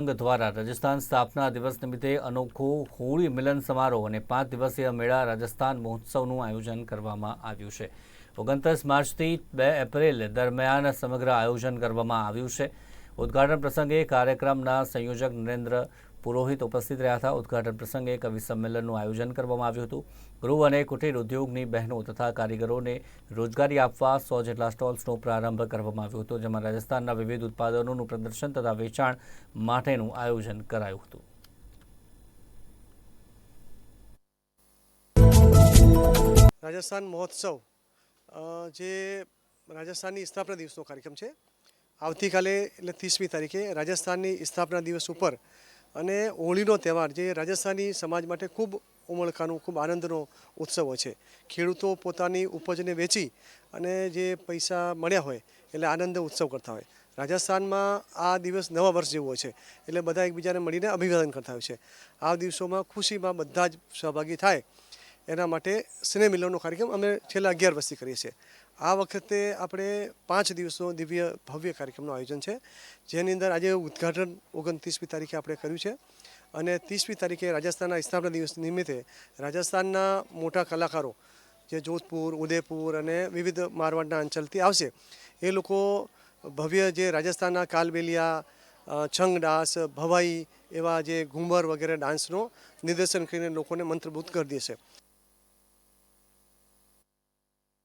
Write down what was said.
દ્વારા રાજસ્થાન સ્થાપના દિવસ નિમિત્તે અનોખો હોળી મિલન સમારોહ અને પાંચ દિવસીય મેળા રાજસ્થાન મહોત્સવનું આયોજન કરવામાં આવ્યું છે. ઓગણત્રીસ માર્ચથી બે એપ્રિલ દરમિયાન સમગ્ર આયોજન કરવામાં આવ્યું છે. ઉદ્ઘાટન પ્રસંગે કાર્યક્રમના સંયોજક નરેન્દ્ર પુરોહિત ઉપસ્થિત રહ્યા હતા. ઉદઘાટન પ્રસંગે કવિ સંમેલનનું આયોજન કરવામાં આવ્યું હતું. ગૃહ અને કુટીર ઉદ્યોગની બહેનો તથા કારીગરોને રોજગારી આપવા સો જેટલા સ્ટોલ્સનો પ્રારંભ કરવામાં આવ્યો હતો, જેમાં રાજસ્થાનના વિવિધ ઉત્પાદનોનું પ્રદર્શન તથા વેચાણ માટેનું આયોજન કરાયું હતું. રાજસ્થાન મહોત્સવ જે રાજસ્થાનની સ્થાપના દિવસનો કાર્યક્રમ છે. આવતીકાલે, એટલે ત્રીસમી તારીખે રાજસ્થાનની સ્થાપના દિવસ ઉપર અને હોળીનો તહેવાર જે રાજસ્થાની સમાજ માટે ખૂબ ઉમળકાનું, ખૂબ આનંદનો ઉત્સવ છે. ખેડૂતો પોતાની ઉપજને વેચી અને જે પૈસા મળ્યા હોય એટલે આનંદ ઉત્સવ કરતા હોય. રાજસ્થાનમાં આ દિવસ નવા વર્ષ જેવો છે એટલે બધા એકબીજાને મળીને અભિવાદન કરતા હોય છે. આ દિવસોમાં ખુશીમાં બધા જ સહભાગી થાય એના માટે સ્નેહ મિલનનો કાર્યક્રમ અમે છેલ્લા અગિયાર વર્ષથી કરીએ છીએ. આ વખતે આપણે પાંચ દિવસનો દિવ્ય ભવ્ય કાર્યક્રમનું આયોજન છે, જેની અંદર આજે ઉદ્ઘાટન ઓગણત્રીસમી તારીખે આપણે કર્યું છે અને ત્રીસમી તારીખે રાજસ્થાનના સ્થાપના દિવસ નિમિત્તે રાજસ્થાનના મોટા કલાકારો જે જોધપુર, ઉદયપુર અને વિવિધ મારવાડના અંચલથી આવશે, એ લોકો ભવ્ય જે રાજસ્થાનના કાલબેલિયા છંગડાસ, ભવાઈ એવા જે ઘુમર વગેરે ડાન્સનો નિદર્શન કરીને લોકોને મંત્રમુગ્ધ કરી દેશે.